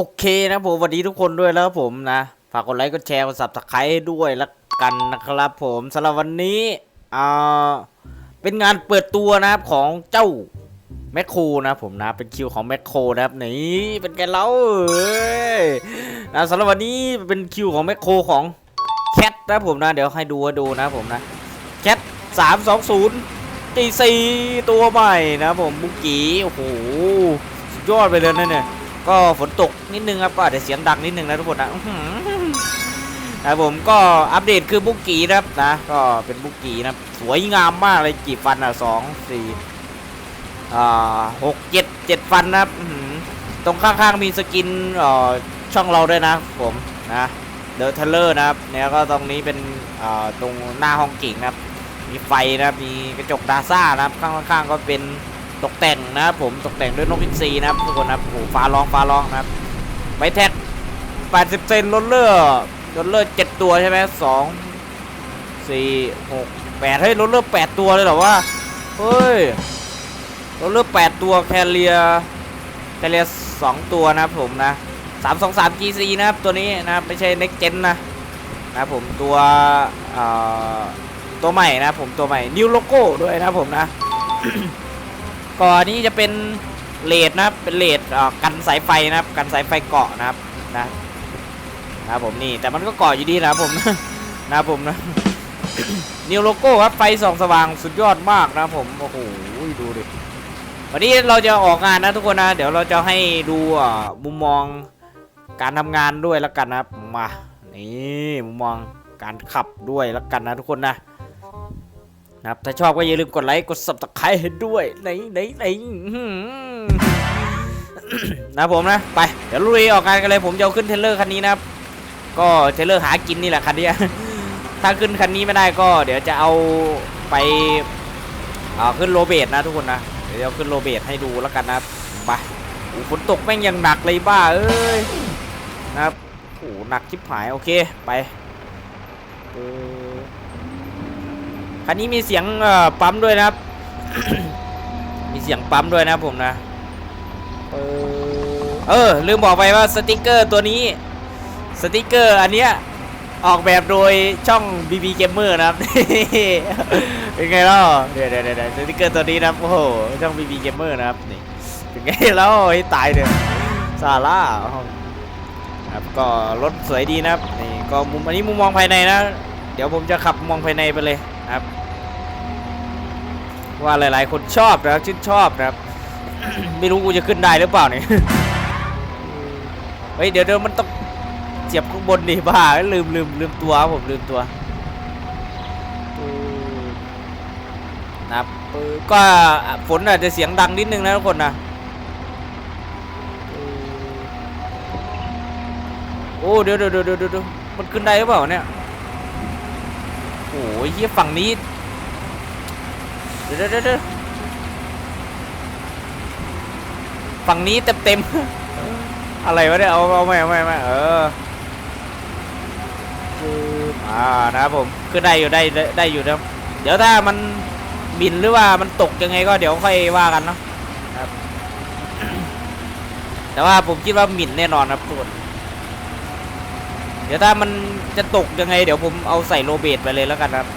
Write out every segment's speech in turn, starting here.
โอเคนะผมสวัสดีทุกคนด้วยแล้วผมนะ ฝากกดไลค์กดแชร์กดซับสไครต์ด้วยแล้วกันนะครับผมสำหรับวันนี้อ่าเป็นงานเปิดตัวนะครับของเจ้าแมคโครนะผมนะเป็นคิวของแมคโครนะครับนี่เป็นไงเล่าเอ้ยนะสำหรับวันนี้เป็นคิวของแมคโครของแคทนะผมนะเดี๋ยวให้ดูดูนะผมนะแคทสามสองศูนย์ตีสี่ตัวใหม่นะผมบุกกี้โอ้โหสุดยอดไปเลยนะเนี่ย ก็ฝนตกนิดนึงครับก็อาจจะเสียงดังนิดนึงนะทุกคนนะนะผมก็อัปเดตคือบุกกีนะครับนะก็เป็นบุกกีนะสวยงามมากเลยกี่ฟันอะสองสี่อ่าหกเจ็ดเจ็ดฟันนะครับตรงข้างๆมีสกินอ่อช่องเราด้วยนะผมนะเดอะเทเลอร์นะครับเนี่ยก็ตรงนี้เป็นอ่าตรงหน้าห้องกิ่งนะครับมีไฟนะครับมีกระจกดาซ่านะครับข้างๆก็เป็น ตกแต่งนะครับผมตกแต่งด้วยนกพินซีนะครับทุกคนนะครับโอ้โหฟ้าร้องฟ้าร้องนะครับไมแท็ก80 เซนลดเลอร์ลดเลอร์7ตัวใช่ไหมสองสี่หกแปดเฮ้ยลดเลอร์8ตัวเลยเหรอวะเฮ้ยลดเลอร์8ตัวแคเรียแคเรีย2ตัวนะครับผมนะ323 GC นะครับตัวนี้นะครับไม่ใช่ Next Gen นะนะครับผมตัวตัวใหม่นะผมตัวใหม่นิวโลโก้ด้วยนะผมนะ ก่อนนี้จะเป็นเลดนะครับเป็นเลดกันสายไฟนะครับ กันสายไฟเกาะนะครับนะนะครับผมนี่แต่มันก็เกาะอยู่ดีนะผมนะผมนะนิวโลโก้ครับไฟส่องสว่างสุดยอดมากนะผมโอ้โหดูดิวันนี้เราจะออกงานนะทุกคนนะ เดี๋ยวเราจะให้ดูมุมมองการทำงานด้วยแล้วกันนะมานี่มุมมองการขับด้วยแล้วกันนะทุกคนนะ นะครับ ถ้าชอบก็อย่าลืมกดไลค์ กด subscribe ให้ด้วยไหนไหนไหนนะผมนะ ไป เดี๋ยวลุยออกงานกันเลยผมจะเอาขึ้นเทรลเลอร์คันนี้นะครับ ก็เทรลเลอร์หากินนี่แหละคันนี้ถ้าขึ้นคันนี้ไม่ได้ก็เดี๋ยวจะเอาไปอ่าขึ้นโรเบตนะทุกคนนะ เดี๋ยวเอาขึ้นโรเบตให้ดูแล้วกันนะไปโอ้ฝนตกแม่งยังหนักเลยบ้า เอ้ยนะครับโอ้หนักชิบหาย โอเค ไปเออ คันนี้มีเสียงปั๊มด้วยนะครับ มีเสียงปั๊มด้วยนะครับผมนะเออเออลืมบอกไปว่าสติกเกอร์ตัวนี้ สติกเกอร์ อันเนี้ยออกแบบโดยช่อง BB Gamer นะครับ เป็นไงเล่าเดี๋ยวเดี๋ยวเดี๋ยวสติกเกอร์ตัวนี้นะโอ้โหช่อง BB Gamer นะครับนี่เป็นไงเล่าให้ตายเถอะซาร่าครับก็รถสวยดีนะครับนี่ก็มุมอันนี้มุมมองภายในนะ เดี๋ยวผมจะขับมองภายในไปเลยครับ ว่าหลายๆ คนชอบนะครับชื่นชอบนะครับ ไม่รู้กูจะขึ้นได้หรือเปล่าเนี่ยเฮ้ยเดี๋ยวเดี๋ยวมันต้องเสียบข้างบนดิบ้าลืมลืมลืมตัวผมลืมตัวนะก็ฝนอาจจะเสียงดังนิดนึงนะทุกคนนะโอ้เดี๋ยวเดี๋ยวเดี๋ยวเดี๋ยวเดี๋ยวมันขึ้นได้หรือเปล่าเนี่ยโอ้ยเฮียฝั่งนี้ เดี๋ยวเดี๋ยวเดี๋ยวฝั่งนี้เต็มเต็มๆอะไรวะเนี่ยเอาเอาไม่เอาไม่ไม่เอออ่านะครับผมคือได้อยู่ได้ได้ได้อยู่นะเดี๋ยวถ้ามันบินหรือว่ามันตกยังไงก็เดี๋ยวค่อยว่ากันเนาะครับ แต่ว่าผมคิดว่าหมิ่นแน่นอนครับทุกคนเดี๋ยวถ้ามันจะตกยังไง เดี๋ยวผมเอาใส่โรเบตไปเลยแล้วกันครับ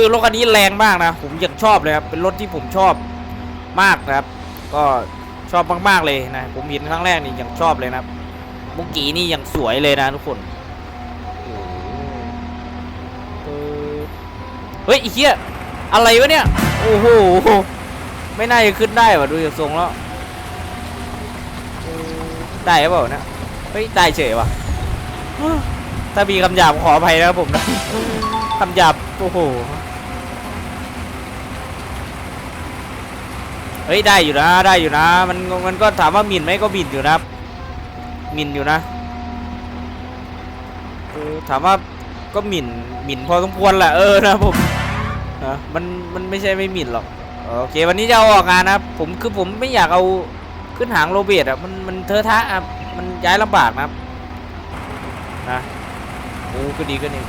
คือรถคันนี้แรงมากนะผมยังชอบเลยครับเป็นรถที่ผมชอบมากนะครับ ก็ชอบมากๆเลยนะผมเห็นครั้งแรกนี่ยังชอบเลยนะบมุกี้นี่ยังสวยเลยนะทุกคนเฮ้ยไอ้เหี้ยอะไรวะเนี่ยโอ้โหไม่น่าจะขึ้นได้ว่ะดูจากทรงแล้วได้หรือเปล่านี่ยเฮ้ยได้เฉยว่ะถ้ามีคำหยาบขออภัยนะครับผมนะคำหยาบโอ้โห เฮ้ยได้อยู่นะได้อยู่นะ มันมันก็ถามว่าหมิ่นไหมก็หมิ่นอยู่นะหมิ่นอยู่นะเออถามว่าก็หมิ่นหมิ่นพอสมควรแหละเออนะผมนะมันมันไม่ใช่ไม่หมิ่นหรอกโอเควันนี้จะเอาออกงานนะผมคือผมไม่อยากเอาขึ้นหางโรเบตอะมันมันเทอะทะอะมันย้ายลำบากนะครับนะโอ้ก็ดีก็ดี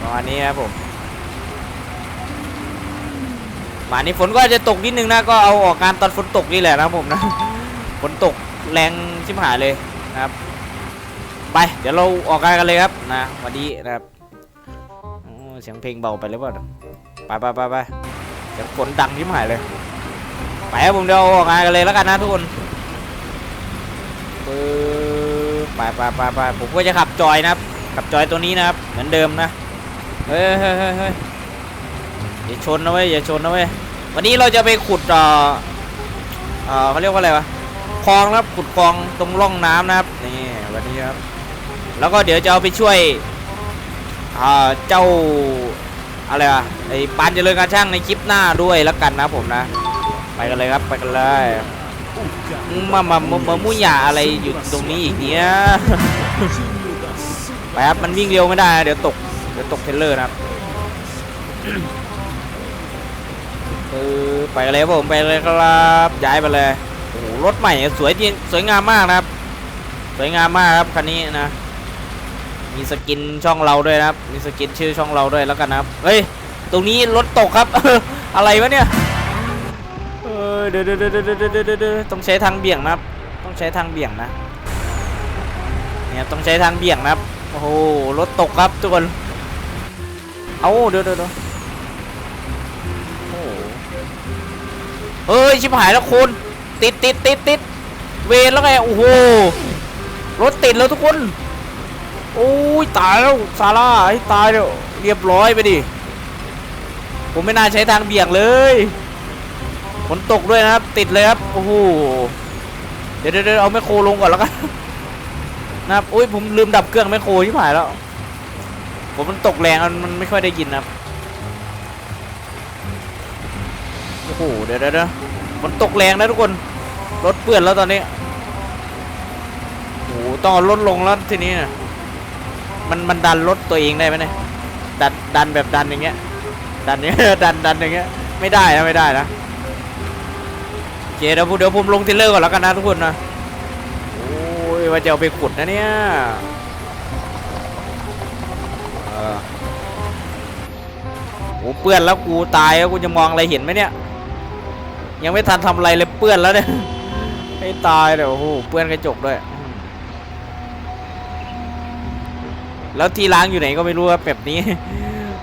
ประมาณนี้ครับผม มานี่ฝนก็จะตกนิดนึงนะก็เอาออกงานตอนฝนตกนี่แหละนะผมนะฝนตกแรงชิบหายเลยนะครับ ไปเดี๋ยวเราออกกันเลยครับนะวันนี้นะครับเสียงเพลงเบาไปหรือเปล่าไปไปไปไปเสียงฝนดังชิบหายเลยไปครับผมเดี๋ยวออกงานกันเลยแล้วกันนะทุกคนปไปไปไปไปผมก็จะขับจอยนะครับขับจอยตัวนี้นะครับเหมือนเดิมนะเฮ้ยเฮ้ยเฮ้ย อย่าชนนะเว้ยอย่าชนนะเว้ยวันนี้เราจะไปขุดเอ่อเอ่อเขาเรียกว่าอะไรวะคลองครับขุดคลองตรงร่องน้ำนะครับนี่วันนี้ครับแล้วก็เดี๋ยวจะเอาไปช่วยอ่าเจ้าอะไรวะไอ้ปานเจริญการช่างในคลิปหน้าด้วยแล้วกันนะผมนะ ไปกันเลยครับไปกันเลยมามามามามุยหยาอะไรอยู่ตรงนี้อีกเนี่ยไปครับมันวิ่งเร็วไม่ได้เดี๋ยวตกเดี๋ยวตกเทรลเลอร์นะครับ ไปเลยผมไปเลยครับย้ายไปเลยโอ้โหรถใหม่สวยจริงสวยงามมากนะครับ สวยงามมากครับคันนี้นะมีสกินช่องเราด้วยนะครับ มีสกินชื่อช่องเราด้วยแล้วกันนะครับเฮ้ยตรงนี้รถตกครับ อะไรวะเนี่ยเดี๋ยวเดี๋ยวเดี๋ยวเดี๋ยวเดี๋ยวเดี๋ยวเดี๋ยวต้องใช้ทางเบี่ยงนะครับ ต้องใช้ทางเบี่ยงนะเนี่ยต้องใช้ทางเบี่ยงนะครับโอ้โหรถตกครับทุกคนเอาเดี๋ยวเดี๋ยว เฮ้ยชิบหายแล้วคุณติดติดติดติดเวรแล้วไงโอ้โหรถติดแล้วทุกคนโอ้ยตายแล้วซาร่าให้ตายแล้วเรียบร้อยไปดิผมไม่น่าใช้ทางเบี่ยงเลยฝนตกด้วยนะครับ ติดเลยครับโอ้โหเดี๋ยวเดี๋ยวเดี๋ยวเอาแมคโครลงก่อนแล้วกันนะครับอุ้ยผมลืมดับเครื่องแมคโครที่ผ่านแล้วผมมันตกแรงมันมันไม่ค่อยได้ยินนะครับ โอ้โหเดี๋ยวเดี๋ยวเดี๋ยวฝนตกแรงนะทุกคน รถเปื้อนแล้วตอนนี้โอ้โหต้องเอารถลงแล้วทีนี้นะมันมันดันรถตัวเองได้ไหมเนี่ยดันดันแบบดันอย่างเงี้ย ดันเนี้ยดันดันอย่างเงี้ย ไม่ได้นะไม่ได้นะโอเคเดี๋ยวผมเดี๋ยวผมลงทรลเลอร์ก่อนแล้วกันนะทุกคนนะโอ้ยว่าจะเอาไปขุดนะเนี่ยเออโอ้เปื้อนแล้วกูตายแล้วกูจะมองอะไรเห็นไหมเนี่ย ยังไม่ทันทำอะไรเลยเปื้อนแล้วเนี่ยให้ตายเดี๋ยวโอ้โหเปื้อนกระจกด้วย แล้วที่ล้างอยู่ไหนก็ไม่รู้ครับแบบนี้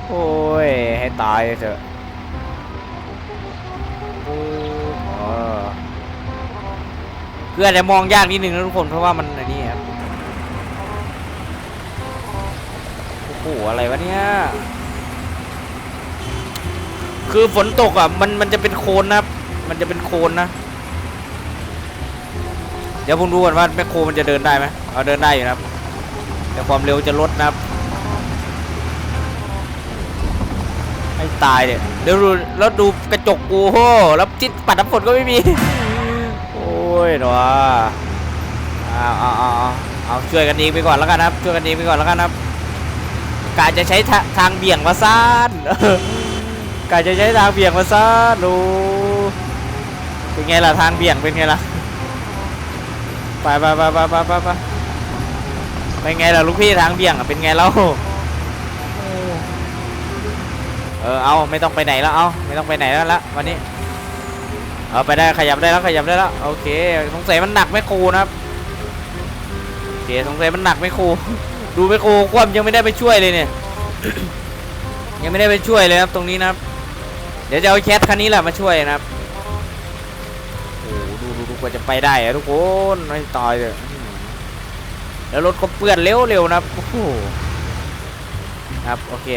โอ้ยให้ตายเถอะเออคืออาจจะมองยากนิดนึงนะทุกคนเพราะว่ามันอันนี้ครับโอ้โหอะไรวะเนี่ยคือฝนตกอะมันมันจะเป็นโคลนนะครับ คลนนะ เดี๋ยวผมดูก่อนว่าแมคโครมันจะเดินได้ไหมเอาเดินได้อยู่นะครับ แต่ความเร็วจะลดนะครับให้ตายเนี่ยเดี๋ยวดูแล้วดูกระจกกูโหแล้วจิตปัดน้ำฝนก็ไม่มี โอ้ยหนอเอาเอาเอาเอาเอาช่วยกันเองไปก่อนแล้วกันนะครับ ช่วยกันเองไปก่อนแล้วกันนะครับกาจะใช้ทาทางเบี่ยงมาซ่านกาจะใช้ทางเบี่ยงมาซ่านดู เป็นไงล่ะทางเบี่ยงเป็นไงล่ะไปไปไปไปไปไปไปเป็นไงล่ะลูกพี่ทางเบี่ยงเป็นไงแล้วเออเอาไม่ต้องไปไหนแล้วเอาไม่ต้องไปไหนแล้วละวันนี้เอาไปได้ขยับได้แล้วขยับได้แล้วโอเคสงสัยมันหนักไม่ครูนะครับโอเคสงสัยมันหนักไม่ครูดูไม่ครูความยังไม่ได้ไปช่วยเลยเนี่ยยังไม่ได้ไปช่วยเลยครับตรงนี้นะครับ เดี๋ยวจะเอาแคทคันนี้แหละมาช่วยนะครับ ว่าจะไปได้ทุกคนไม่ตายเลยแล้วรถก็เปื้อนเร็วๆนะครับโอ้โหครับโอเค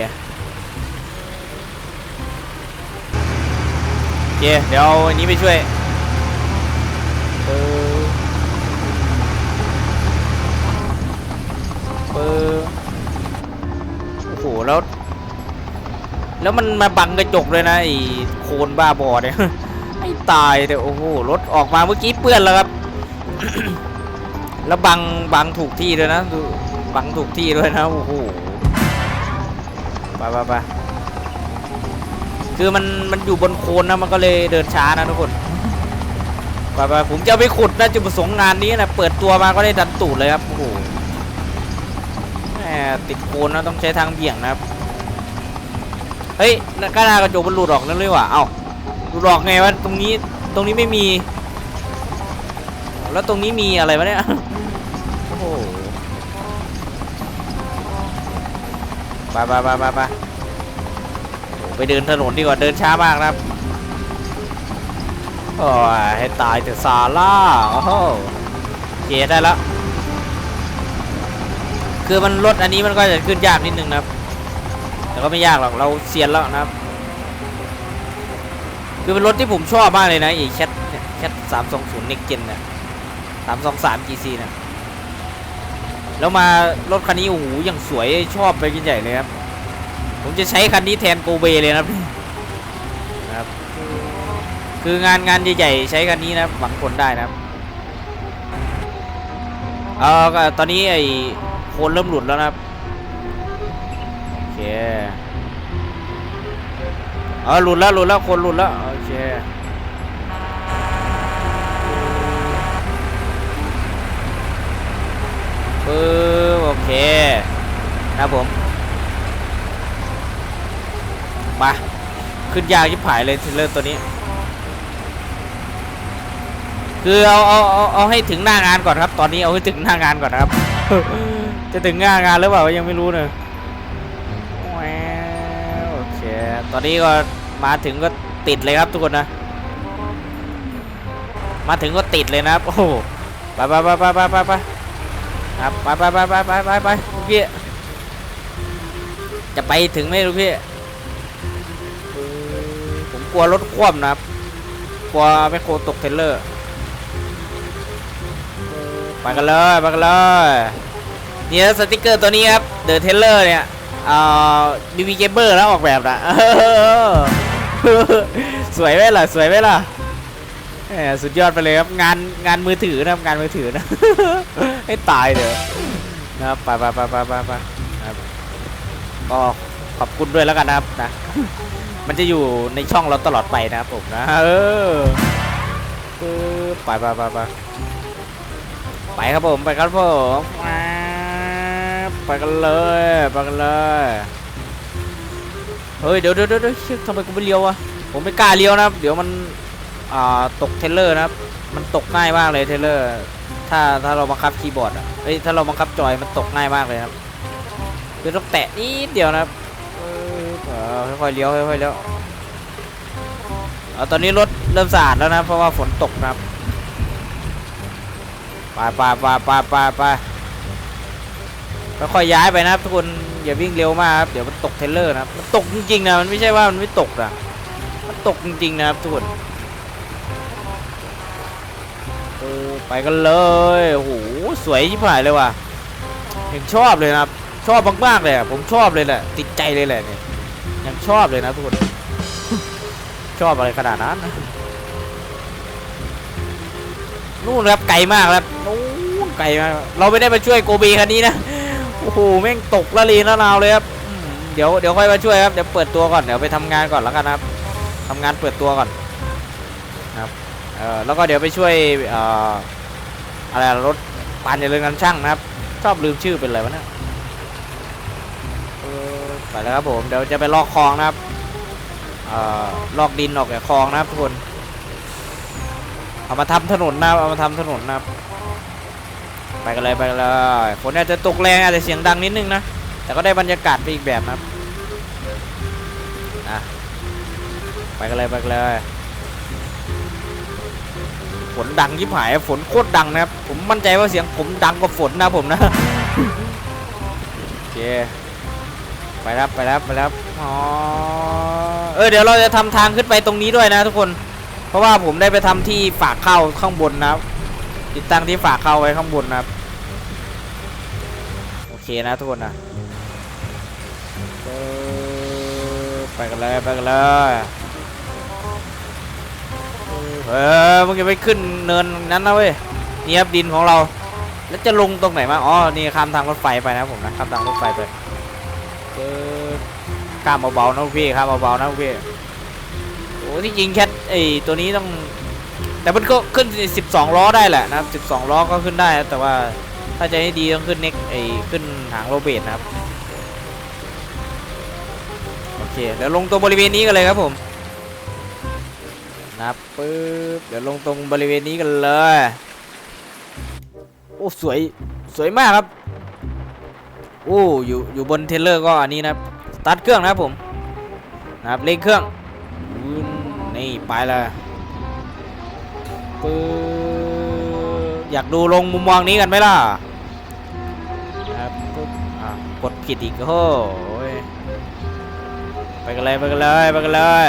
โอเคเดี๋ยวอันนี้ไปช่วยเออเออโอ้โหแล้ว แล้วมันมาบังกระจกเลยนะไอ้โคลนบ้าบอเนี่ย ให้ตายเดี๋ยวโอ้โหรถออกมาเมื่อกี้เปื้อนแล้วครับ แล้วบังบังถูกที่ด้วยนะดูบังถูกที่ด้วยนะโอ้โหไปไปไปคือมันมันอยู่บนโคนนะมันก็เลยเดินช้านะทุกคนไปไปผมจะไปขุดนะจุดประสงค์งานนี้นะเปิดตัวมาก็ได้ดันตูดเลยครับโอ้โหแหมติดโคนนะต้องใช้ทางเบี่ยงนะครับเฮ้ยก้านากระจกมันหลุดออกนั่นเลยว่ะเอ้า หลอกไงวะตรงนี้ตรงนี้ไม่มี แล้วตรงนี้มีอะไรวะเนี่ย โอ้โหไปไปไปไปไปไปเดินถนนดีกว่าเดินช้ามากนะครับโอ้ยให้ตายเถอะซาร่าโอ้โหเกได้แล้ว คือมันรถอันนี้มันก็จะขึ้นยากนิดนึงนะครับ แต่ก็ไม่ยากหรอกเราเซียนแล้วนะครับ คือเป็นรถที่ผมชอบมากเลยนะไอ้แคทแคทสามสองศูนย์เน็กเจนเนี่ยสามสองสามจีซีเนี่ยแล้วมารถคันนี้โอ้โหอย่างสวยชอบไปกินใหญ่เลยครับผมจะใช้คันนี้แทนโกเบเลยนะครับนะครับคืองานงานใหญ่ๆใช้คันนี้นะหวังผลได้นะครับเออตอนนี้ไอ้โคนเริ่มหลุดแล้วนะครับโอเคเออหลุดแล้วหลุดแล้วคนหลุดแล้วโอ คปึ๊บโอเคนะครับผมมาขึ้นยากยิบผายเลยเทรลเลอร์ตัวนี้ คือเอาเอาเอาเอาให้ถึงหน้างานก่อนครับ ตอนนี้เอาให้ถึงหน้างานก่อนครับ จะถึงหน้างานหรือเปล่ายังไม่รู้เนอะโอเค ตอนนี้ก็มาถึงก็ ติดเลยครับทุกคนนะ มาถึงก็ติดเลยนะครับ โอ้โหไปไปไปไปไปไปไปครับไปไปไปไปไปไปไปลูกพี่จะไปถึงไหมลูกพี่ผมกลัวรถคว่ำนะครับ กลัวแมคโครตกเทเลอร์ไปกันเลยไปกันเลยนี่สติกเกอร์ตัวนี้ครับเดอะเทเลอร์เนี่ยอ่อบีบีเกเบอร์แล้วออกแบบนะ สวยไหมล่ะสวยไหมล่ะแหมสุดยอดไปเลยครับงานงานมือถือนะครับงานมือถือนะ ให้ตายเถอะนะครับไปไปไปไปไปไปครับก็ขอบคุณด้วยแล้วกันนะครับนะมันจะอยู่ในช่องเราตลอดไปนะครับผมนะเออไปไปไปไปไปครับผมไปครับผมไปกันเลยไปกันเลย เฮ้ยเดี๋ยวเดี๋ยวเดี๋ยวทำไมกูไม่เลี้ยววะผมไม่กล้าเลี้ยวนะครับ เดี๋ยวมันอ่าตกเทเลอร์นะครับ มันตกง่ายมากเลยเทเลอร์ ถ้าถ้าเราบังคับคีย์บอร์ดอะเฮ้ยถ้าเราบังคับจอยมันตกง่ายมากเลยครับคือต้องแตะนิดเดียวนะครับค่อยๆเลี้ยวค่อยๆเลี้ยวเอาตอนนี้รถเริ่มสะอาดแล้วนะเพราะว่าฝนตกนะครับไปไปไปไปไปไป ค่อยย้ายไปนะครับทุกคนอย่าวิ่งเร็วมากครับเดี๋ยวมันตกเทเลอร์นะครับมันตกจริงๆนะมันไม่ใช่ว่ามันไม่ตกนะมันตกจริงๆนะครับทุกคนเออไปกันเลยโอ้โหสวยชิบหายเลยว่ะยังชอบเลยนะครับชอบมากๆเลยผมชอบเลยแหละติดใจเลยแหละเนี่ยยังชอบเลยนะทุกคนชอบอะไรขนาดนั้นนู่นครับไกลมากครับนู่นไกลมากเราไม่ได้มาช่วยโกบีคันนี้นะ อ้โหแม่งตกละลีละนาวเลยครับเดี๋ยวเดี๋ยวค่อยมาช่วยครับเดี๋ยวเปิดตัวก่อนเดี๋ยวไปทำงานก่อนแล้วกันครับทำงานเปิดตัวก่อนนะครับเออแล้วก็เดี๋ยวไปช่วยเอ่ออะไรรถปานเจริญกันช่างนะครับ ชอบลืมชื่อเป็นอะไรวะเนี่ยไปแล้วครับผมเดี๋ยวจะไปลอกคลองนะครับเอ่อลอกดินออกจากคลองนะครับทุกคนเอามาทำถนนนะเอามาทำถนนนะครับ ไปกันเลยไปกันเลยฝนอาจจะตกแรงอาจจะเสียงดังนิดนึงนะ แต่ก็ได้บรรยากาศไปอีกแบบนะครับนะไปกันเลยไปกันเลยฝนดังยิบหายฝนโคตรดังนะครับ ผมมั่นใจว่าเสียงผมดังกว่าฝนนะผมนะโอเคไปแล้วไปแล้วไปแล้วอ๋อเออเดี๋ยวเราจะทำทางขึ้นไปตรงนี้ด้วยนะทุกคน เพราะว่าผมได้ไปทำที่ฝากเข้าข้างบนนะครับติดตั้งที่ฝากเข้าไว้ข้างบนนะครับ เคนะทุกคนนะไปกันเลยไปกันเลยเออมึงจะไปขึ้นเนินนั้นนะเว้ยนี่ครับดินของเรา แล้วจะลงตรงไหนมาอ๋อนี่ข้ามทางรถไฟไปนะผมนะข้ามทางรถไฟไปข้ามเบาๆนะพี่ข้ามเบาๆนะพี่โอ้ที่จริงแค่ไอตัวนี้ต้องแต่มันก็ขึ้น 12 ล้อได้แหละนะครับ 12 ล้อก็ขึ้นได้นะแต่ว่า ถ้าจะให้ดีต้องขึ้นเน็กไอขึ้นหางโรเบตนะครับ โอเค เดี๋ยวลงตรงบริเวณนี้กันเลยครับผมนะครับปึ๊บ เดี๋ยวลงตรงบริเวณนี้กันเลย โอ้สวย สวยมากครับ โอ้อยู่อยู่บนเทเลอร์ก็อันนี้นะครับสตาร์ทเครื่องนะครับผม นะครับเร่งเครื่อง นี่ไปเลยปึ๊บ อยากดูลงมุมมองนี้กันไหมล่ะครับปึ๊บอะกดผิดอีกโอ้ยไปกันเลยไปกันเลยไปกันเลย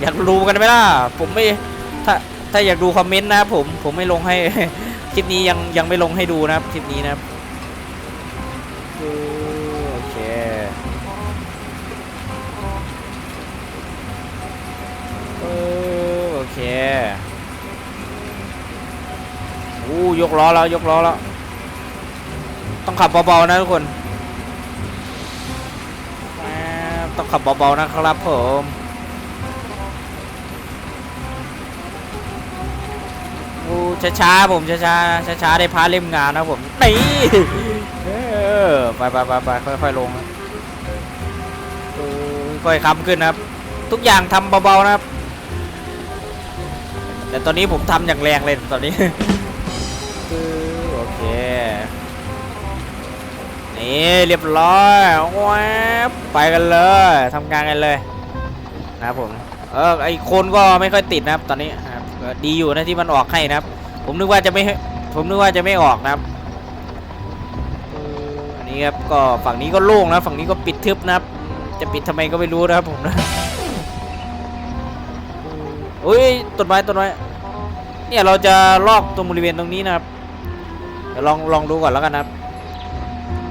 อยากดูกันไหมล่ะ ผมไม่ถ้าถ้าอยากดูคอมเมนต์นะครับผมผมไม่ลงให้คลิปนี้ยังยังไม่ลงให้ดูนะครับคลิปนี้นะครับโอเคโอเค อู้ยกล้อแล้วยกล้อแล้วต้องขับเบาๆนะทุกคนต้องขับเบาๆนะครับผมโอ้ช้าๆผมช้าๆช้าๆได้พาเล่มงานนะผมนี่เออไปไปไปไปค่อยๆลงค่อยๆคำขึ้นครับ ทุกอย่างทำเบาๆนะครับ แต่ตอนนี้ผมทำอย่างแรงเลยตอนนี้ เออโอเค นี่เรียบร้อยแวบไปกันเลยทำงานกันเลยนะครับผมเออไอโคนก็ไม่ค่อยติดนะครับ ตอนนี้ครับดีอยู่นะที่มันออกให้นะครับ ผมนึกว่าจะไม่ผมนึกว่าจะไม่ออกนะครับอันนี้ครับก็ฝั่งนี้ก็โล่งนะฝั่งนี้ก็ปิดทึบนะครับ จะปิดทำไมก็ไม่รู้นะครับผมนะอุ้ยต้นไม้ต้นไม้เนี่ยเราจะลอกตรงบริเวณตรงนี้นะครับ ดี๋ยวลองลองดูก่อนแล้วกันนะ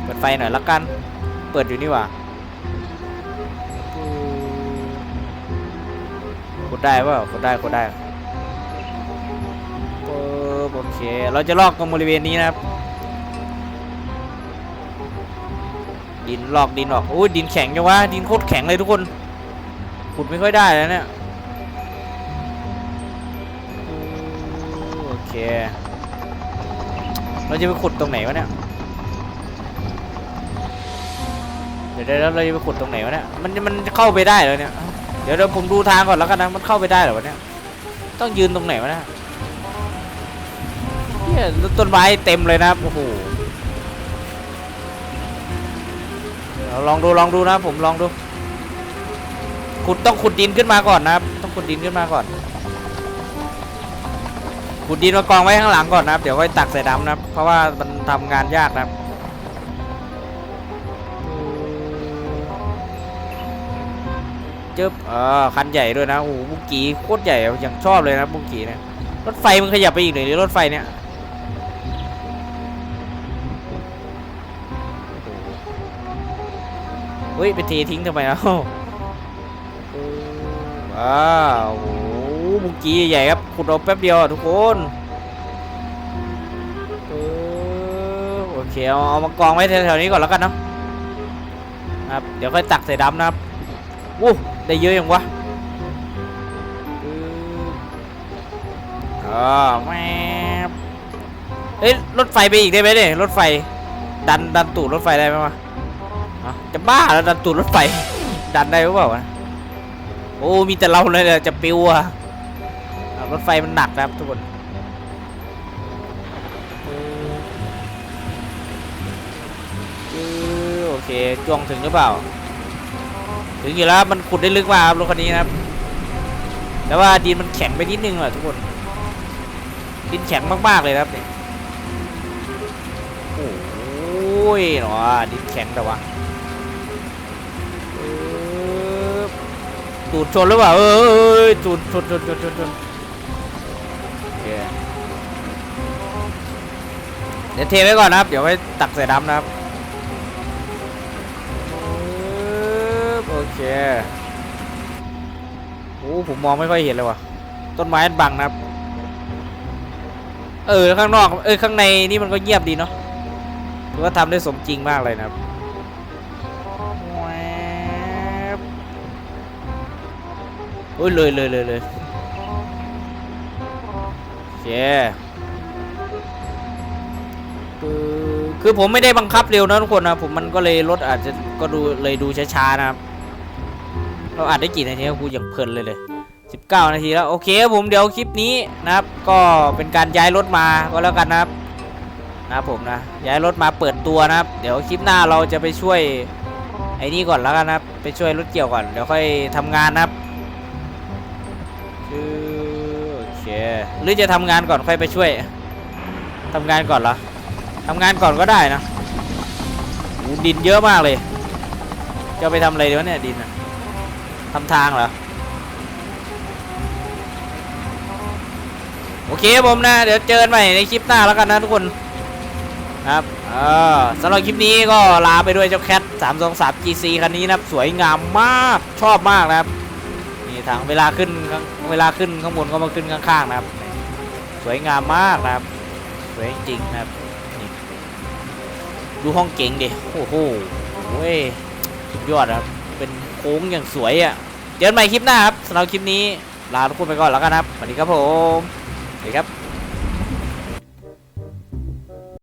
เปิดไฟหน่อยละกัน เปิดอยู่นี่ว่ากดได้ป่ากดได้กดได้ปึ๊บโอเค เราจะลอกตรงบริเวณนี้นะครับ ดินลอกดินออกโอ้ยดินแข็งจังวะดินโคตรแข็งเลยทุกคน ขุดไม่ค่อยได้แล้วเนี่ย โอเค เราจะไปขุดตรงไหนวะเนี่ย เดี๋ยวเดี๋ยวเราจะไปขุดตรงไหนวะเนี่ย มันมันเข้าไปได้เหรอเนี่ย เดี๋ยวเดี๋ยวผมดูทางก่อนแล้วกันนะ มันเข้าไปได้เหรอวะเนี่ย ต้องยืนตรงไหนวะเนี่ยเนี่ยต้นไม้เต็มเลยนะโอ้โหเราลองดูลองดูนะผมลองดูขุดต้องขุดดินขึ้นมาก่อนนะครับต้องขุดดินขึ้นมาก่อน ขุดดินมากองไว้ข้างหลังก่อนนะครับ เดี๋ยวค่อยตักใส่ดำนะครับ เพราะว่ามันทำงานยากนะครับจึ๊บเออคันใหญ่ด้วยนะ โอ้โหบุกีโคตรใหญ่อย่างชอบเลยนะบุกีเนี่ย รถไฟมันขยับไปอีกหน่อยหรือรถไฟเนี่ยเฮ้ย ไปเททิ้งทำไมเล่าว้าว โอ้โหบุกีใหญ่ครับขุดเอาแป๊บเดียวทุกคนเอโอเคเอาเอามากองไว้แถวๆนี้ก่อนแล้วกันเนาะครับเดี๋ยวค่อยตักใส่ดำนะครับวู้ได้เยอะยังวะอ่าแมบเอ้ยรถไฟไปอีกได้ไหมเนี่ยรถไฟดันดันตูดรถไฟได้ไหมวะจะบ้าแล้วดันตูดรถไฟดันได้หรือเปล่าวะโอ้มีแต่เราเลยจะปิวอะ รถไฟมันหนักนะครับทุกคนเออโอเคจ้วงถึงหรือเปล่า ถึงอยู่แล้วมันขุดได้ลึกมากครับรถคันนี้นะครับ แต่ว่าดินมันแข็งไปนิดนึงอะทุกคน ดินแข็งมากๆเลยครับเนี่ยโอ้ยหนอดินแข็งแต่ว่าตูดชนหรือเปล่าเอ้ยตูดชนชนชนชนชน เคเดี๋ยวเทไว้ก่อนนะครับ เดี๋ยวไว้ตักใส่ดำนะครับโอเคโอ้ผมมองไม่ค่อยเห็นเลยว่ะ ต้นไม้บังนะครับ เออข้างนอกเออข้างในนี่มันก็เงียบดีเนาะถือว่าทำได้สมจริงมากเลยนะครับโอ้ยเลยเลยเลยเลย เคคือผมไม่ได้บังคับเร็วนะทุกคนนะผมมันก็เลยรถอาจจะก็ดูเลยดูช้าๆนะครับ เราอัดได้กี่นาทีครับูอย่างเพลินเลยเลย19 นาทีแล้ว โอเคผมเดี๋ยวคลิปนี้นะครับ ก็เป็นการย้ายรถมาก็แล้วกันนะครับนะผมนะย้ายรถมาเปิดตัวนะครับ เดี๋ยวคลิปหน้าเราจะไปช่วยไอ้นี่ก่อนแล้วกันนะครับ ไปช่วยรถเกี่ยวก่อนเดี๋ยวค่อยทำงานนะครับ หรือจะทำงานก่อนค่อยไปช่วยทำงานก่อนเหรอทำงานก่อนก็ได้นะดินเยอะมากเลย จะไปทำอะไรดีวะเนี่ยดินทำทางเหรอโอเคผมนะ เดี๋ยวเจอกันใหม่ในคลิปหน้าแล้วกันนะทุกคนครับเออสำหรับคลิปนี้ก็ลาไปด้วยเจ้าแคท323 GC คันนี้นะครับ สวยงามมากชอบมากนะครับนี่ทางเวลาขึ้นเวลาขึ้นข้างบนก็มาขึ้นข้างๆนะครับ สวยงามมากนะครับ สวยจริงนะครับดูห้องเก๋งดิโอ้โหเว้ยสุดยอดครับ เป็นโค้งอย่างสวยอะ่ะ เจอกันใหม่คลิปหน้าครับสำหรับคลิปนี้ ลาทุกคนไปก่อนแล้วกันครับ สวัสดีครับผม สวัสดีครับ